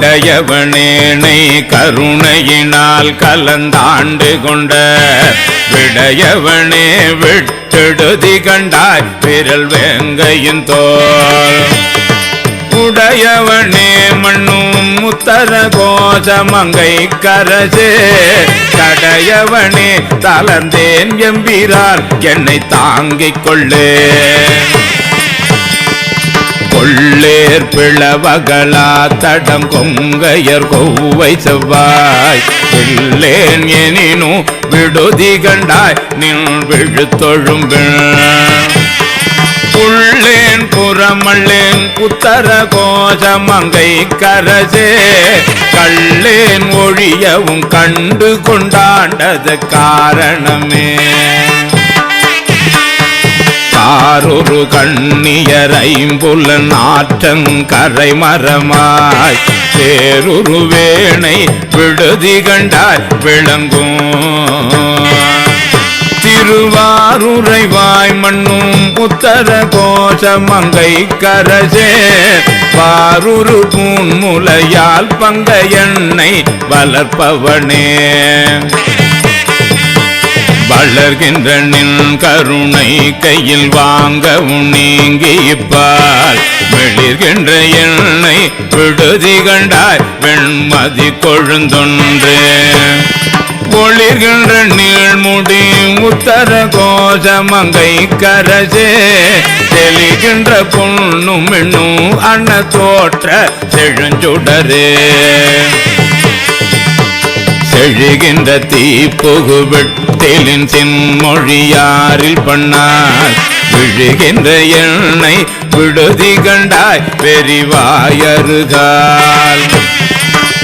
விடையவனேனை கருணையினால் கலந்தாண்டு கொண்ட விடையவனே விட்டெடுதி கண்டாய் விரல் வேங்கையின் தோல். உடையவனே மண்ணும் முத்தர கோஷமங்கை கரசே தடையவனே தளர்ந்தேன் எம்பிரான் என்னை தாங்கிக் கொள்ளே. கொள்ளேர் பிளவகளா தடம் கொங்கையர் கொவ்வை செவ்வாய். இல்லேன் எனினும் விடுதி கண்டாய் நின் விழுத்தொழும்பின் உள்ளேன் புறமள்ளேன் உத்தர கோஷமங்கை கரசே கள்ளேன் ஒழியவும் கண்டு கொண்டாண்டது காரணமே. காரொரு கண்ணியரைம்புல நாற்றங்கரை மரமாய் சேருரு வேணை விடுதி கண்டாய் விளங்கும். திருவாரூரைவாய் மண்ணும் உத்தர கோஷமங்கை கரசே பாரூரு பூன்முலையால் பங்க எண்ணெய் வளர்ப்பவனே. வளர்கின்ற நின் கருணை கையில் வாங்கவும் நீங்கிப்பால் வெளிர்கின்ற எண்ணெய் விடுதி கண்டாய் வெண்மதி கொழுந்தொன்று. ஒளிர்கின்ற நீழ்முடி உத்தர கோஷமங்கை கரசே. தெளிகின்ற பொண்ணும் மின்னும் அன்ன தோற்ற செழுஞ்சுடரே. செழுகின்ற தீ புகுவிட்டு வெட்டிலின் செம்மொழியாரில் பண்ணார். விழுகின்ற எண்ணெய் விடுதி கண்டாய் பெரிவாயருகால்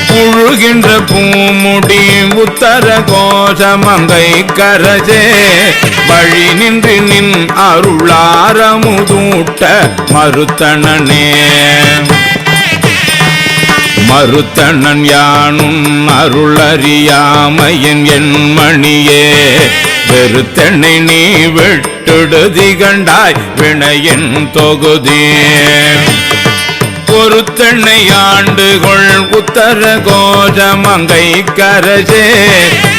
புழுகின்ற பூமுடி உத்தர கோஷமங்கை கரஜே வழி நின்று நின் அருளாரமுதூட்ட மறுத்தனனே. மறுத்தனன் யானும் அருளறியாமையின் என் மணியே வெறுத்தனை நீ விட்டுடுதி கண்டாய் வினையின் தொகுதி. பொறுத்தனை ஆண்டுகொள் உத்தர கோஜமங்கை கரஜே.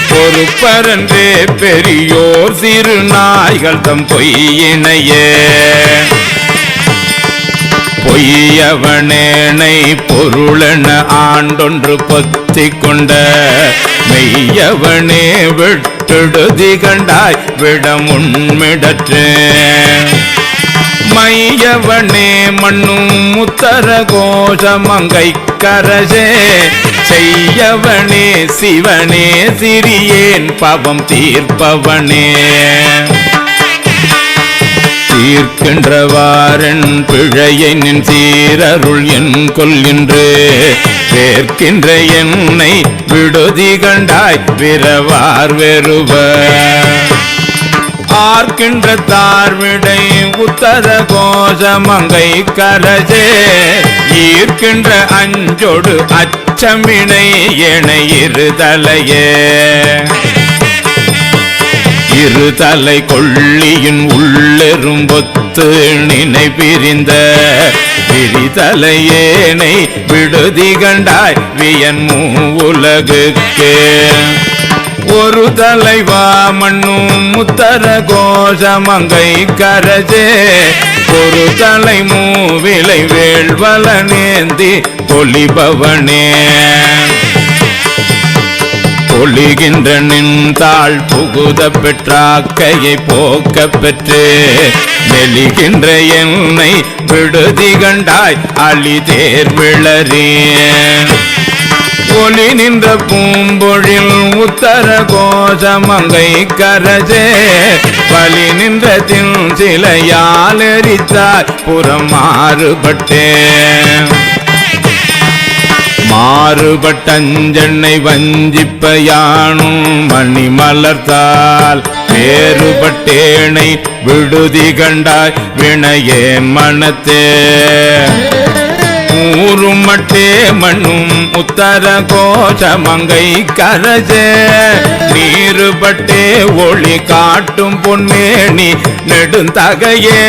பொறுப்பரன்றே பெரியோர் சிறு நாய்கள் தம் பொய்யினையே பொய்யவனேனை பொருளென ஆண்டொன்று பொத்திக் கொண்ட மெய்யவனே விட்டுடுதி கண்டாய் விடம் உண்மிடற்றே மையவனே மண்ணும் முத்தர கோஷமங்கை கரசே செய்யவனே சிவனே சிறியேன் பவம் தீர்ப்பவனே. தீர்க்கின்றவாரன் பிழையை நின் சீரருள் என் கொல்கின்றே. பேர்க்கின்ற என்னை விடுதி கண்டாய் பிறவார் வெறுவ ஆர்க்கின்ற தார்விடை உத்தர கோஷமங்கை கரஜே. ஈர்க்கின்ற அஞ்சொடு அச்சமினை என இருதலையே. இருதலை கொள்ளியின் உள்ளெரும் உள்ளெரும்பொத்து நினை பிரிந்த விரிதலையேனை விடுதி கண்டாய் வியன் மூவுலகுக்கு ஒரு தலைவா மண்ணும் முத்தர கோஷமங்கை கரஜே. ஒரு தலை மூவிலை வேள்வல நேந்தி தொழிபவனே பொழிகின்ற நின்றாள் புகுத பெற்றாக்கையை போக்க பெற்று. நெலிகின்ற என்னை விடுதி கண்டாய் அழி தேர் ஒளி நின்ற பூம்பொழில் உத்தர கோஷமங்கை கரசே பலி நின்ற தின் சிலையால் எரித்தார் புறம் மாறுபட்டேன் மாறுபட்டஞ்சென்னை வஞ்சிப்ப யானும் மணி மலர்த்தால் வேறுபட்டேனை விடுதி கண்டாய் வினையேன் மனத்தே ஊரும் மட்டே மண்ணும் உத்தர கோஷமங்கை கரசே நீருபட்டே ஒளி காட்டும் பொன்மேனி நெடுந்தகையே.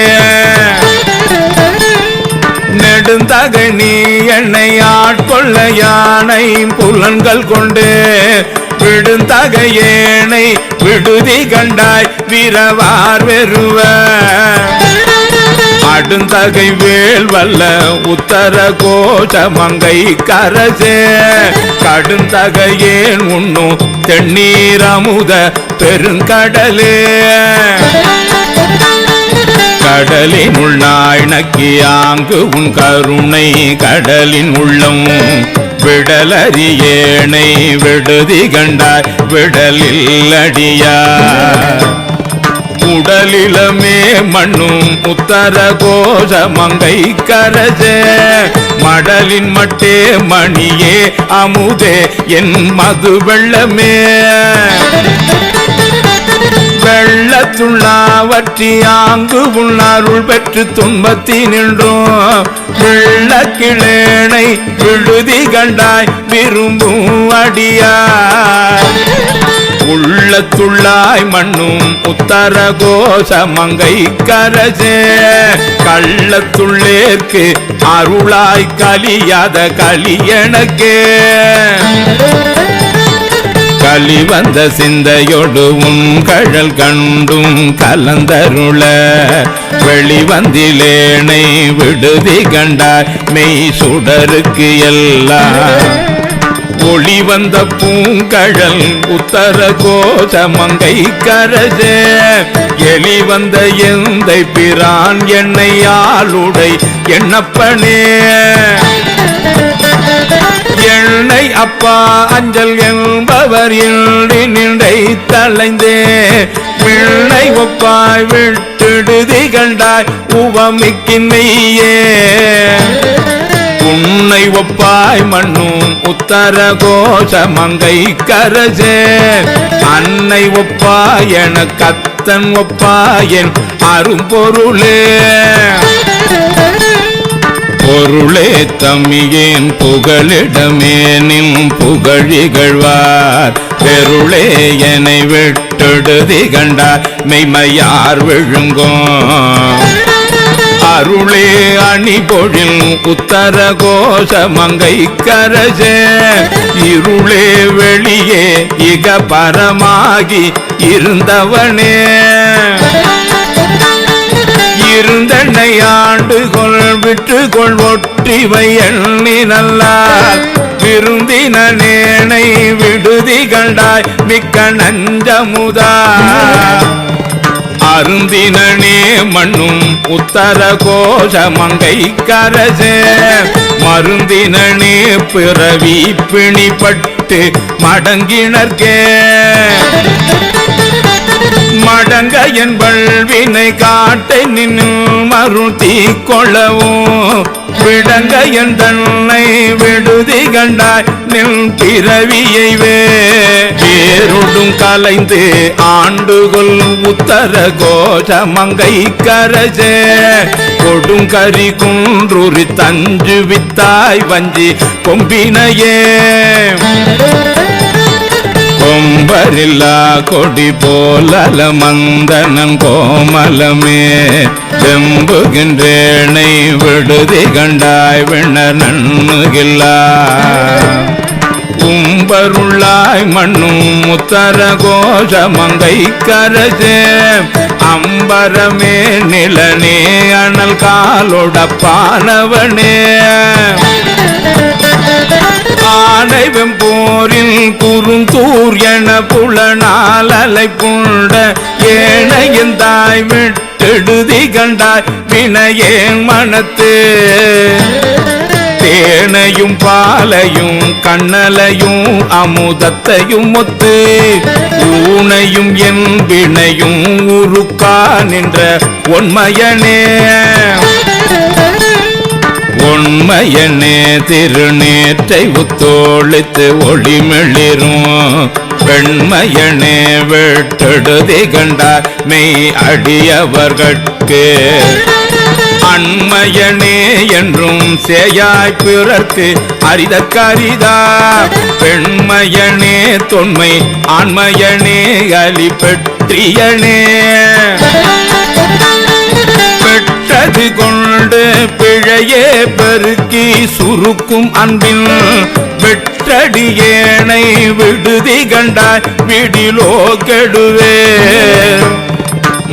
தகனி என்னை ஆட்கொள்ள யானை புலன்கள் கொண்டு விடுந்தகையேனை விடுதி கண்டாய் விரவார் வெறுவ. அடுந்தகை வேல் வல்ல உத்தர கோஷமங்கை கரசே. கடுந்தகையேன் உண்ணும் தென்னீர் அமுத பெருங்கடலே. கடலின் உள்நாய் நக்கியாங்கு உன் கருணை கடலின் உள்ளம். விடலறியேனை விடுதி கண்டாய் விடலில் அடியா உடலிலமே மண்ணும் உத்தர கோஷ மங்கை கரசே மடலின் மட்டே மணியே அமுதே என் மது வெள்ளமே வெள்ளத்துள்ளாவற்றி ஆங்கு உள்நாருள் பெற்று துன்பத்தி நின்றோம். வெள்ளக்கிழேனை விழுதி கண்டாய் விரும்பும் அடியார் உள்ளத்துள்ளாய் மண்ணும் உத்தர கோஷ மங்கை கரசே. கள்ளத்துள்ளேற்கு அருளாய் கலியாத களியனக்கே களி வந்த சிந்தையொடு உன் கழல் கண்டும் கலந்தருள. வெளிவந்திலேனை விடுதி கண்டாய் மெய் சுடருக்கு எல்லாம். ஒளி வந்த பூங்கழல் உத்தர கோஷ மங்கை கரசே எலி வந்த எந்தை பிரான் என்னை ஆளுடை எண்ணப்பனே. எண்ணெய் அப்பா அஞ்சல் என் என்பவர் இன்றி நின்றை தலைந்தே பிள்ளை ஒப்பாய் விட்டுடுதி கண்டாய் உவமிக்கின்னையே. உன்னை ஒப்பாய் மண்ணும் உத்தர கோஷ மங்கை கரசே அன்னை ஒப்பாய் என கத்தன் ஒப்பாயன் அரும்பொருளே. பொருளே தமியேன் புகழிடமே நின் புகழிகழ்வார் பெருளே என்னை விட்டெடுதி கண்டார். மெய்மையார் விழுங்கும். அருளே அணிபொழில் உத்தர கோஷ மங்கை கரசே இருளே வெளியே இக பரமாகி இருந்தவனே. என்னை ஆண்டு இருந்தென்னை ஆண்டுகொள் விட்டுகொள் ஒற்றிவை எண்ணி நல்லார். விருந்தின நேனை விடுதி கண்டாய் மிக்க நஞ்சமுதா. அருந்தினே மண்ணும் உத்தர கோஷ மங்கை கரசே. மருந்தினே பிறவி பிணிப்பட்டு மடங்கினர்கே மடங்க என் வல்வினை காட்டை நின்று மருத்தி கொள்ளவும் விடங்க என் தன்னை விடுதி கண்டாய் நின் பிறவியை வே. வேருடும் கலைந்து ஆண்டுகொள் உத்தர கோஷ மங்கை கரசே கொடுங்கரி குன்றுரி தஞ்சு வித்தாய் வஞ்சி கொம்பினையே. கொம்பரில்லா கொடி போலல மந்தனம் கோமலமே. வெம்புகின்றேனை விடுதி கண்டாய் விண்ணர் நண்ணுகில்லா. கும்பருள்ளாய் மண்ணும் முத்தர கோஷ மங்கை கரசே அம்பரமே நிலனே அனல் காலொடப்பானவனே ஆனைவம் குறுந்து குறுந்தூர் என புலனால் அலை புண்ட ஏனையந்தாய் விட்டெடுதி கண்டாய் வினையேன் மனத்து. தேனையும் பாலையும் கண்ணலையும் அமுதத்தையும் ஒத்து ஊனையும் என் வினையும் உருக்கா நின்ற ஒன்மையனே உண்மையனே திருநேற்றை உத்தோளித்து ஒளிமிளிரும். பெண்மையனே வெட்டெடுதி கண்டார் மெய் அடியவர்கட்கு. அண்மையனே என்றும் சேயாய் பிறர்க்கு அரிதற்கரிதா. பெண்மையனே தொன்மை ஆண்மையனே அலி பெற்றியனே. பெற்றது கொண்டு பிழையே பெருக்கி சுருக்கும் அன்பின் வெற்றடியேனை விடுதி கண்டாய் விடிலோ கெடுவே.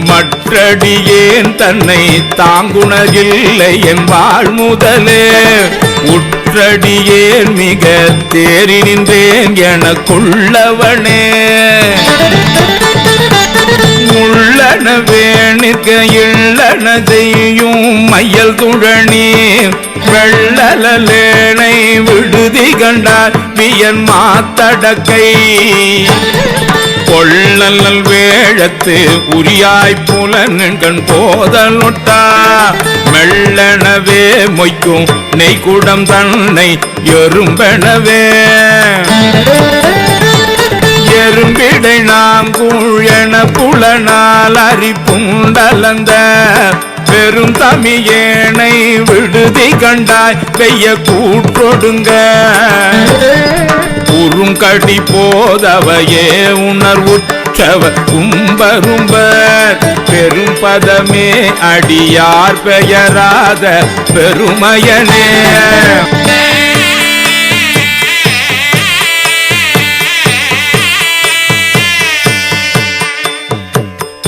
மற்றடியேன் தன்னை தாங்குணரில்லை என் வாழ் முதலே. உற்றடியேன் மிக தேறி நின்றேன் எனக்குள்ளவனே உள்ளனவே நிற்க இள்ளன செய்யும் மையல் துழனி. வெள்ளலேனை விடுதி கண்டார் வியன் மாத்தடக்கை. கொள்ளல் வேழத்து உரியாய் புலன்கண் போதலொட்டா மெல்லனவே மொய்க்கும் நெய்குடம் தன்னை எறும்பெனவே. எறும்பிடை நாம் கூழென புலனால் அரிப்புண்டலந்த பெரும் தமியேனை விடுதி கண்டாய் வெய்ய கூற்றொடுங்க. உறுங்கடி போதவையே உணர்வுற்றவ கும்பரும்பர் பெரும் பதமே அடியார் பெயராத பெருமையனே.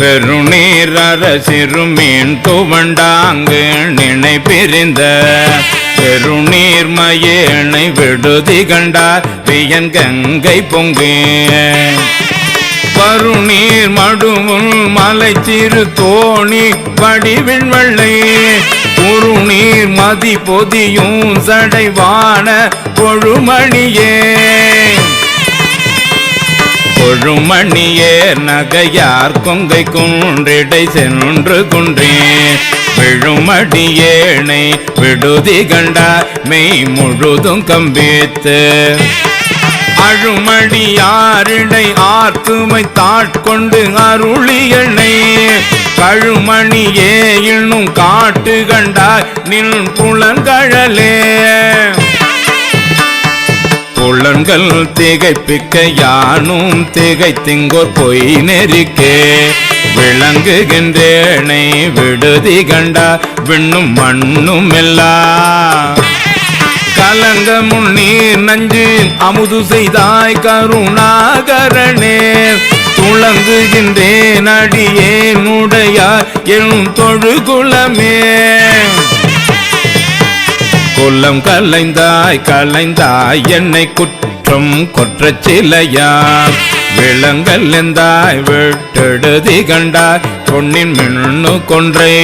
பெருநீரர சிறுமீன் துவண்டாங்கு நினை பிரிந்த. பெருநீர்மயேனை விடுதி கண்டார் பியன் கங்கை பொங்கு. பருநீர் மடுமுள் மலை சிறு தோணி வடிவின் வெள்ளை. குறுநீர் மதி பொதியும் சடைவான கொழுமணியே. கொழுமணியே நகையார் கொங்கை குன்றிடை சென்று குன்றே விழுமடியேனை விடுதி கண்டார் மெய் முழுதும் கம்பித்து. அழுமடியாரிடை ஆத்துமை தாட்கொண்டு அருளியனை கழுமணியே இன்னும் காட்டு கண்டாய் நின் புலங்கழலே புலன்கள் திகைப்பிக்க யானும் திகைத்திங்கோர் பொய் நெறிக்கே. விளங்குகின்றேனை விடுதி கண்டா விண்ணும் மண்ணும் எல்லாம் கலங்க முன்னீர் நஞ்சு அமுது செய்தாய் கருணாகரணே துளங்குகின்றேன் அடியே நுடையார் எழும் தொழுகுலமே. குலம் கலைந்தாய் கலைந்தாய் என்னை குற்றம் கொற்ற சிலையாம். விலங்கல் எந்தாய் விட்டெடுதி கண்டாய் பொன்னின் மின்னு கொன்றே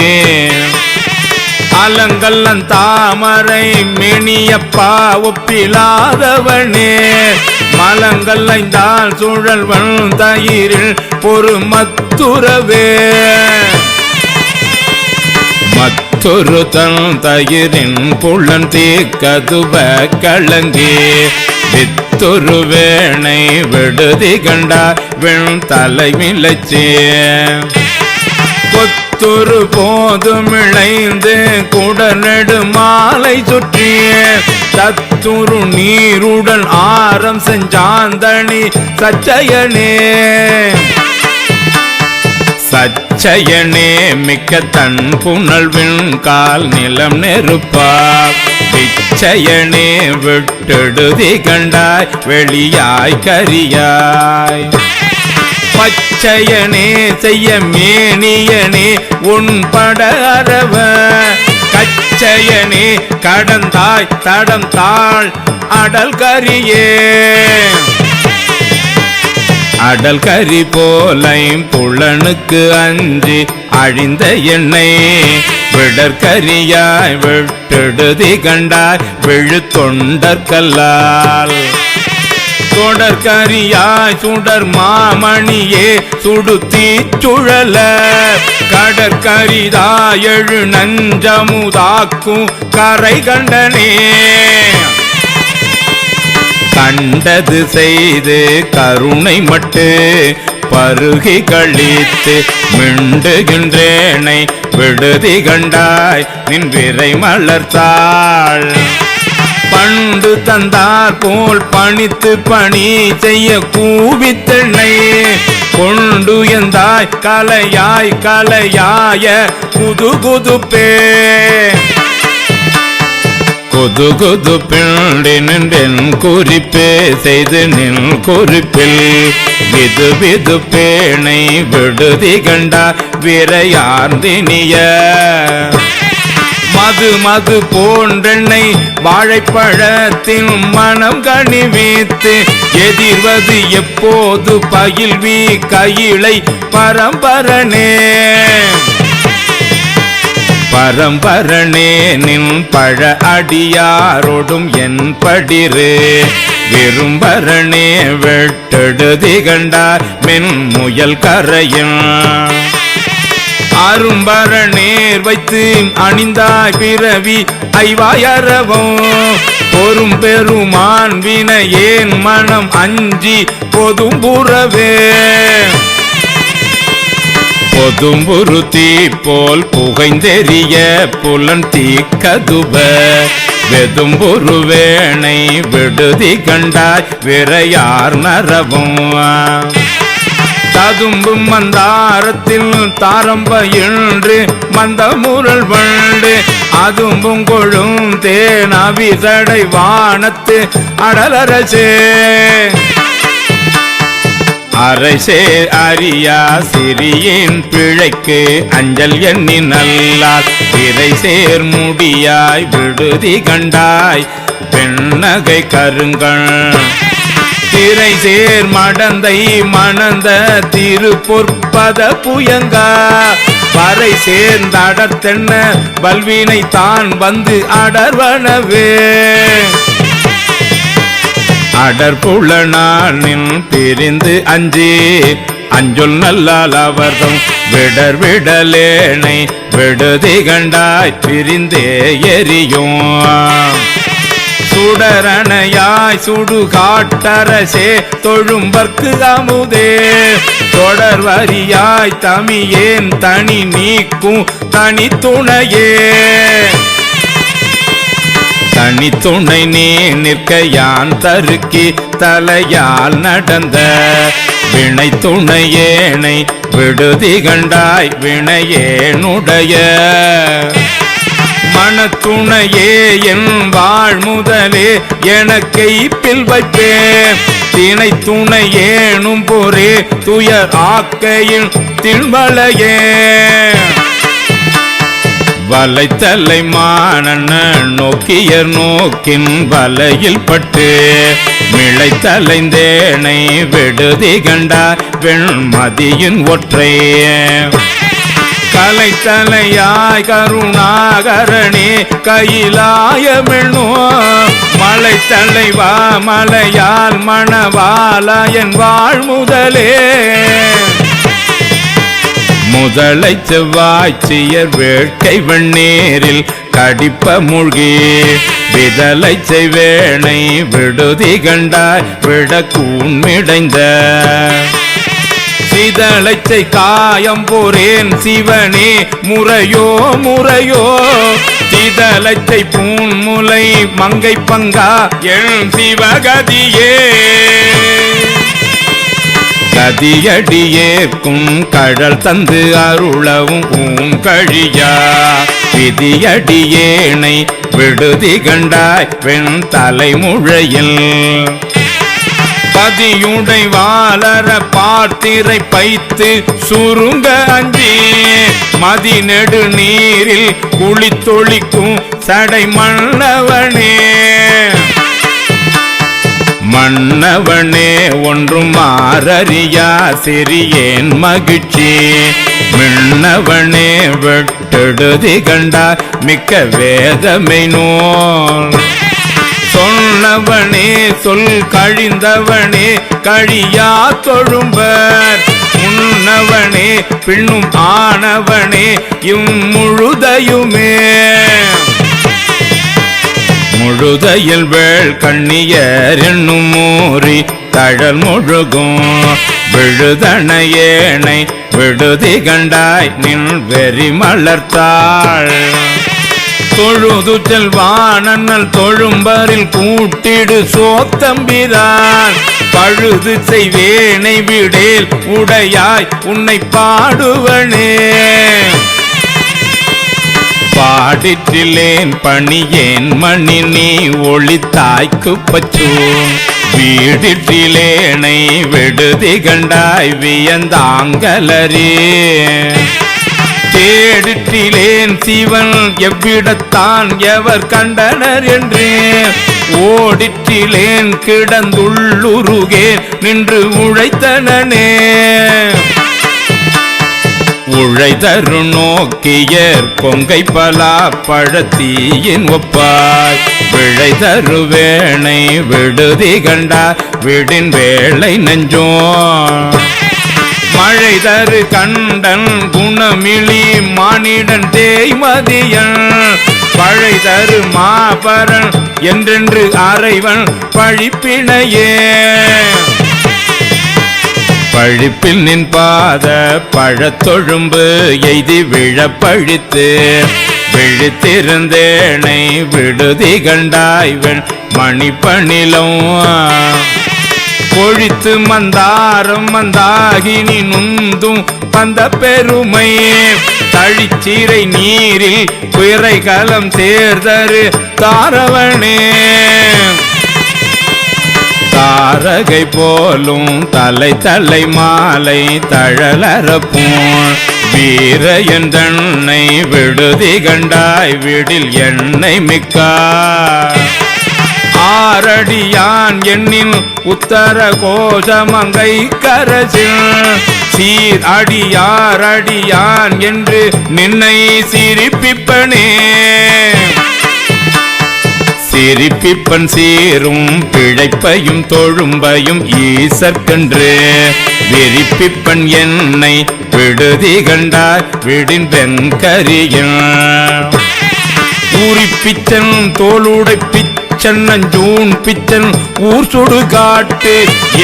அலங்கல்லன் தாமரை மினியப்பா ஒப்பிலாதவனே. மலங்கல்லைந்தால் சுழல்வன் தயிரில் பொறுமத்துறவே. மற்றொரு தன் தயிரின் புலன் தீக்கதுவ கலங்கி. வித்தொரு வேணை விடுதி கண்டா வெண் தலைமிழச்சே கொத்துரு போதும் இழைந்து குடநெடு மாலை சுற்றிய. தத்துரு நீருடன் ஆரம் செஞ்சாந்தணி சச்சயனே. சச்சயனே மிக்க தன் புனல்வின் கால் நிலம் நெருப்பார். பிச்சையனே விட்டெடுதி கண்டாய் வெளியாய் கரியாய். பச்சையனே செய்ய மேனியனே உன் பட அரவ கச்சையனே கடந்தாய் தடம் தாள் அடல் கரியே. அடல் கரி போலையும் புலனுக்கு அஞ்சி அழிந்த எண்ணெய் விடற்கரியாய் விட்டெடுதி கண்டாய் விழுத்தொண்டற்கல்லால். தொடர்கரியாய் சுடர் மாமணியே சுடுத்தி சுழல. கடற்கரிதாய் எழு நஞ்சமுதாக்கும் கரை கண்டனே. கண்டது செய்து கருணை மட்டு பருகி கழித்து மிண்டுகின்றேனை விடுதி கண்டாய் நின் விரை மலர்த்தாள். பண்டு தந்தார் போல் பணித்து பணி செய்ய கூவித்தெண்ணை கொண்டு எந்தாய் கலையாய் கலையாய குது குதுப்பே கொது கொது பிண்டி நின்றென் குறிப்பே செய்து நின் குறிப்பில். விது விது பேணை விடுதி கண்டா விரையார்ந்தினிய. மது மது போன்றெண்ணை வாழைப்பழத்தின் மனம் கணிவித்து எதிர்வது எப்போது பயில்வி கையிலை பரம்பரனே. பரம்பரனே நின் பழ அடியாரோடும் என் படிரு விரும்பரணே வெட்டெடுதி கண்டார் மென் முயல் கரையும் அரும்பரணேர் வைத்து அணிந்தாய் பிறவி ஐவாயரவும். பொறும் பெருமான் வின ஏன் மனம் அஞ்சி பொதும் புறவே பொதும்புரு தீ போல் புகைந்தெறிய புலன் தீக்கதுப வெதும்புரு வேணை விடுதி கண்டாய் விரையார் நரவும். ததும்பும் மந்தாரத்தில் தாரம்ப என்று மந்த முரல் வண்டு அதும்பும் கொழும் தேன் தடை வானத்து அடலரசே. அரசே அறியா சிறியின் பிழைக்கு அஞ்சல் எண்ணி நல்லால் பிறை சேர் முடியாய் விடுதி கண்டாய். பெண்ணகை கருங்கள். திரை சேர் மடந்தை மணந்த திருப்பொற்பத புயங்கா. பறை சேர்ந்தடத்தென்ன வல்வினை தான் வந்து அடர்வனவே. அடற்புலனானின் பிரிந்து அஞ்சி. அஞ்சொல் நல்லால் அவர்தம் விடர் விடலேனை விடுதி கண்டாய் பிரிந்தே எரியும். சுடரணையாய் சுடு காட்டரசே தொழும்பர்க்கு அமுதே தொடர் வரியாய் தமியேன் தனி நீக்கும் தனி துணையே தனி துணை நீ நிற்க யான் தருக்கி தலையால் நடந்த வினை துணையேனை விடுதி கண்டாய் வினையேனுடைய மனத்துணையே என் வாழ் முதலே எனக்கை பில் வைப்பேன் தினை துணையேனும் பொறே துயர் ஆக்கையின் திண்பலையே வலைத்தலை மானன நோக்கியர் நோக்கின் வலையில் பட்டு மிளைத்தலைந்தேனை விடுதி கண்டார் வெண்மதியின் ஒற்றை. கலைத்தலையாய் கருணாகரணே கையிலாயமெண்ணோ மலை தலைவா மலையால் மணவாலயன் வாழ்முதலே முதலை செவ்வாய்ச்சியர் வேட்கை வெண்ணீரில் கடிப்ப மூழ்கி. விதலை செய்வேனை விடுதி கண்டாய் விட கூண்மிடைந்த சிதளைச்சை காயம் போரேன் சிவனே முறையோ முறையோ. சிதளைச்சை பூன்முலை மங்கை பங்கா எழும் சிவகதியே. கதியடியேற்கும் கடல் தந்து அருளவும் ஊன் கழியா. விதியடியேனை விடுதி கண்டாய் பெண் தலைமுழையில் பதியுடை வாளர பார்த்திரை பைத்து சுருங்க அஞ்சி மதி நெடு நீரில் குளித்தொழிக்கும் சடை மன்னவனே. மன்னவனே ஒன்றும் மாறறியா? சிறியேன் மகிழ்ச்சி. மின்னவனே வெட்டெடுதி கண்டார் மிக்க வேதமை நூல். சொன்னவனே சொல் கழிந்தவனே கழியா தொழும்பர். உன்னவனே பின்னும் ஆனவனே இம்முழுதையுமே. முழுதையில் வேள் கண்ணியர் என்னும் மூறி தழல் முழுகும். விழுதனையேனை விடுதி கண்டாய் நின் வெறி மலர்த்தாள். தொழுது செல்வானல் தொழும்பரில் கூட்டிடு சோத்தம்பிதான். பழுது செய்வேனை விடேல் உடையாய் உன்னை பாடுவனே. பாடிற்றிலேன் பணியேன் மணி நீ ஒளித்தாய்க்கு பச்சூன் வீடிற்றிலேனை விடுதி கண்டாய் வியந்தாங்கலரே. தேடிற்றிலேன் சிவன் எவ்விடத்தான் எவர் கண்டனர் என்றே. ஓடிற்றிலேன் கிடந்துள்ளுருகே நின்று உழைத்தனனே. உழைதரு நோக்கியர் கொங்கை பலா பழத்தீயின் ஒப்பாய் விழைதரு வேணை விடுதி கண்டா விடின் வேளை நெஞ்சோ மழை தரு கண்டன் குணமிழி மானிடன் தேய்மதியன். பழை தரு மாபரன் என்றென்று அறைவன் பழிப்பினையே. பழிப்பில் நின் பாத பழத்தொழும்பு எய்தி விழப்பழித்து விழித்திருந்தேனை விடுதி கண்டாய்வன் மணிப்பணிலும். பொழித்து மந்தாரம் மந்தாகினி நுந்தும் பந்த பெருமையே தழிச்சீரை நீரில் குறை கலம் சேர்தரு தாரவனே. தாரகை போலும் தலை தலை மாலை தழலரப்பும் வீர என்றை விடுதி கண்டாய் விடில் என்னை மிக்கா ஆரடியான் எண்ணின் உத்தர கோஷமங்கை கரசில் சீர் அடியார் அடியான் என்று நின்னை சிரிப்பிப்பனே. சிரிப்பிப்பன் சீரும் பிழைப்பையும் தொழும்பையும் ஈசற்கன்று விரிப்பிப்பன் என்னை விடுதி கண்டார் விடின் வெங்கரியின் ஊரிப்பிச்சன் தோளுடை பிச்சன் ஜூன் பிச்சன் ஊர் சுடு காட்டு.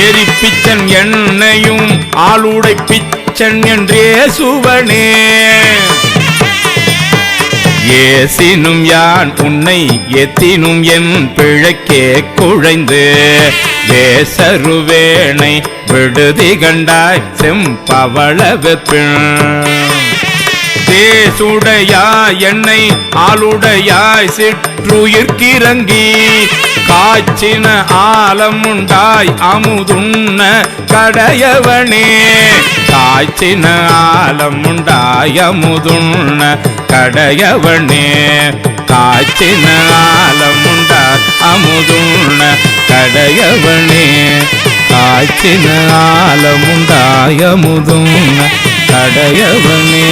எரிப்பிச்சன் என்னையும் ஆளுடை பிச்சன் என்றே சுவனே. ஏசினும் யான் உன்னை எத்தினும் என் பிழைக்கே குழைந்து வேசருவேனை விடுதி கண்டாய் செம்பவள வெப்பின் தேசுடையாய் என்னை ஆளுடையாய் சிற்றுயிர்க்கிறங்கி காய்ச்சின ஆலம் உண்டாய் அமுதுண்ண கடையவனே. காய்ச்சின ஆலம் உண்டாய் அமுதுண்ண கடையவனே. காய்ச்சின ஆலம் உண்டாய் அமுதுண்ண கடையவனே. காய்ச்சின ஆலம் உண்டாய் அமுதுண்ண கடையவனே.